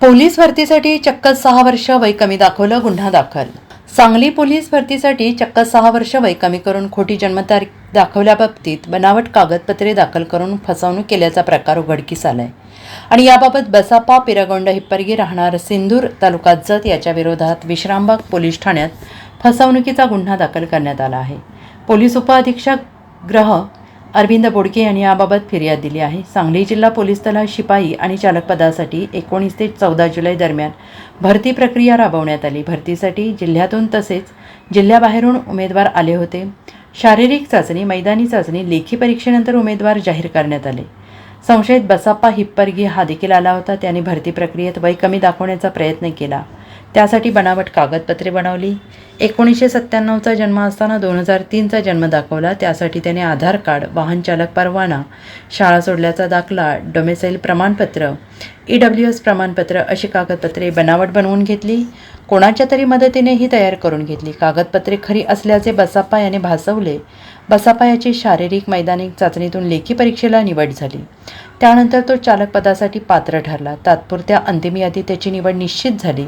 Police भरतीसाठी चक्क सहा वर्ष वय कमी दाखवलं गुन्हा दाखल. सांगली पोलीस भरतीसाठी चक्क सहा वर्ष वय कमी करून खोटी जन्मतारीख दाखवल्याबाबतीत बनावट कागदपत्रे दाखल करून फसवणूक केल्याचा प्रकार उघडकीस आलाय. आणि याबाबत बसापा पिरगोंड हिप्परगी राहणार सिंदूर तालुका जत याच्या विरोधात विश्रामबाग पोलीस ठाण्यात फसवणुकीचा गुन्हा दाखल करण्यात आला आहे. पोलीस उपअधीक्षक ग्रह अरविंद बोडके यांनी याबाबत फिर्याद दिली आहे. सांगली जिल्हा पोलीस दलात शिपाई आणि चालक पदासाठी एकोणीस ते चौदा जुलै दरम्यान भरती प्रक्रिया राबवण्यात आली. भरतीसाठी जिल्ह्यातून तसेच जिल्ह्याबाहेरून उमेदवार आले होते. शारीरिक चाचणी मैदानी चाचणी लेखी परीक्षेनंतर उमेदवार जाहीर करण्यात आले. संशयित बसाप्पा हिप्परगी हा देखील आला होता. त्याने भरती प्रक्रियेत वय कमी दाखवण्याचा प्रयत्न केला. त्यासाठी बनावट कागदपत्रे बनवली. एकोणीसशे सत्त्याण्णवचा जन्म असताना दोन हजार तीनचा जन्म दाखवला. त्यासाठी त्याने आधार कार्ड वाहन चालक परवाना शाळा सोडल्याचा दाखला डोमेसाईल प्रमाणपत्र ई डब्ल्यू एस प्रमाणपत्र अशी कागदपत्रे बनावट बनवून घेतली. कोणाच्या तरी मदतीने ही तयार करून घेतली. कागदपत्रे खरी असल्याचे बसाप्पा याने भासवले. बसापायाची शारीरिक मैदानिक चाचणीतून लेखी परीक्षेला निवड झाली. त्यानंतर तो चालक पदासाठी पात्र ठरला. तात्पुरत्या अंतिम यादी त्याची निवड निश्चित झाली.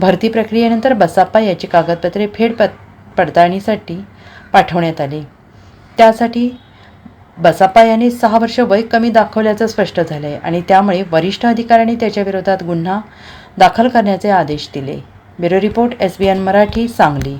भरती प्रक्रियेनंतर बसाप्पा याची कागदपत्रे फेड पत पडताळणीसाठी पाठवण्यात आली. त्यासाठी बसाप्पा याने सहा वर्ष वय कमी दाखवल्याचं स्पष्ट झालं आहे आणि त्यामुळे वरिष्ठ अधिकाऱ्यांनी त्याच्याविरोधात गुन्हा दाखल करण्याचे आदेश दिले. Bureau report S B N Marathi Sangli.